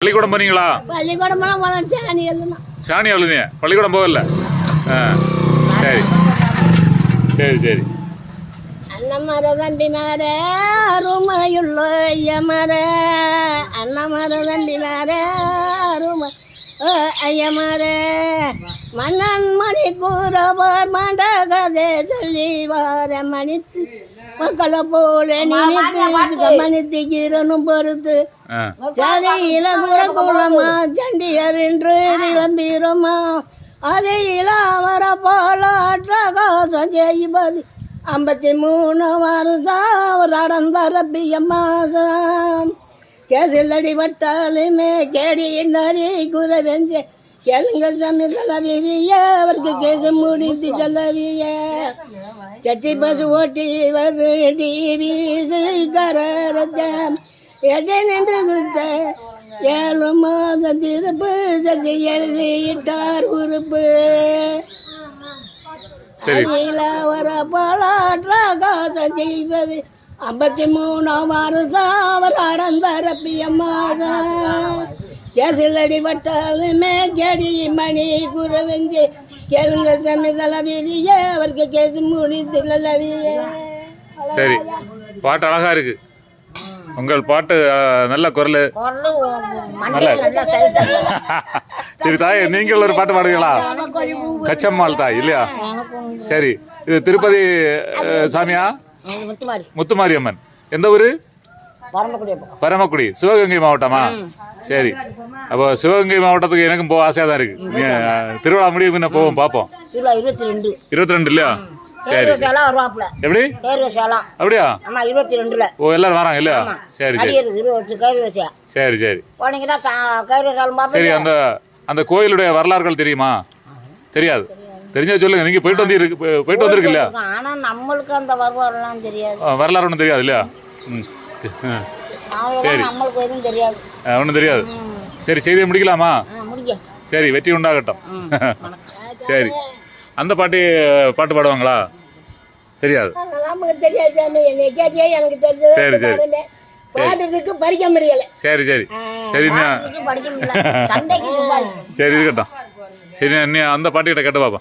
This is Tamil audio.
பள்ளிக்கூடம் போனீங்களா? பள்ளிக்கூடமெல்லாம் போன சாணி எழுதணும் சாணி அழுனிய பள்ளிக்கூடம் போகல? சரி. சரி சரி. அண்ணமர தம்பி மாற அருமையுள்ள ஐயமர. அண்ணமர தம்பி மாற அருமை ஐயமர. மன்னன் மணி கூறவர் மண்ட கதை சொல்லி வார மணிச்சு மக்களை போல நினைத்து மணித்துக்கிறனும் பொறுத்து ஆ. ஜாதியில குரகுலமா சண்டியர் என்று விளம்பிருமா? அதையில வர போல அற்றகாசம் செய்வது. ஐம்பத்தி மூணு வருஷம் ஒரு அடந்தரப்பிய மாதம் கேசிலடி வட்டாலுமே கேடி நரி குறை வெஞ்ச கேளுங்க சாமி செலவிய அவருக்கு கேசு முடித்து செலவிய சட்டி பசு ஓட்டி வரு டிவி செய்தரம் எடை நின்று குத்த? ஏழு மாதம் திருப்பு சசி எழுதிட்டார் உறுப்பு. அதில் வர பலாற்றாகாசம் செய்வது. ஐம்பத்தி மூணாம் வருஷம் அவர் அடந்தரப்பிய மாதம் கேசிலடி வட்டாலுமே கெடி மணி குறவெஞ்சு கேளுங்க சமிதல விதிய அவருக்கு கேசு முடித்து நல்லவிய சரி பாட்டு அழகா இருக்கு. உங்கள் பாட்டு நல்ல குரல். சரி தாய் நீங்கள் ஒரு பாட்டு பாடுவீங்களா? கச்சம்மாள் தாய் இல்லையா? சரி இது திருப்பதி சாமியா? முத்துமாரி முத்துமாரி. அம்மன் எந்த ஊரு? பரமக்குடி சிவகங்கை மாவட்டமா? சரி. அப்போ சிவகங்கை மாவட்டத்துக்கு எனக்கும் போக ஆசையாக தான் இருக்கு. திருவிழா முடிவு பின்ன போவோம் பார்ப்போம் இருபத்தி ரெண்டு இருபத்தி ரெண்டு இல்லையா சரி எப்படி? அப்படியா? ஆமா இருபத்தி ரெண்டுல ஓ எல்லாரும் வராங்க இல்லையா? சரி சரி. சரி சரி. அந்த அந்த கோயிலுடைய வரலாறுகள் தெரியுமா? தெரியாது. தெரிஞ்சா சொல்லுங்க. நீங்க போயிட்டு வந்து போயிட்டு வந்திருக்கு இல்லையா? ஆனா நம்மளுக்கு அந்த தெரியாது. ஆ, வரலாறு ஒன்றும் தெரியாது இல்லையா? ம். அவ்வளோதான் நம்மளுக்கு எதுவும் தெரியாது. ஒன்றும் தெரியாது. சரி செய்தியை முடிக்கலாமா? சரி வெற்றி உண்டாகட்டும். சரி. அந்த பாட்டி பாட்டு பாடுவாங்களா? தெரியாது. சரி, சரி. பாடுறதுக்கு படிக்க முடியல. சரி சரி. சரி சரி இருக்கட்டும். சரி நீ அந்த பாட்டிக்கிட்ட கேட்டு பாப்பா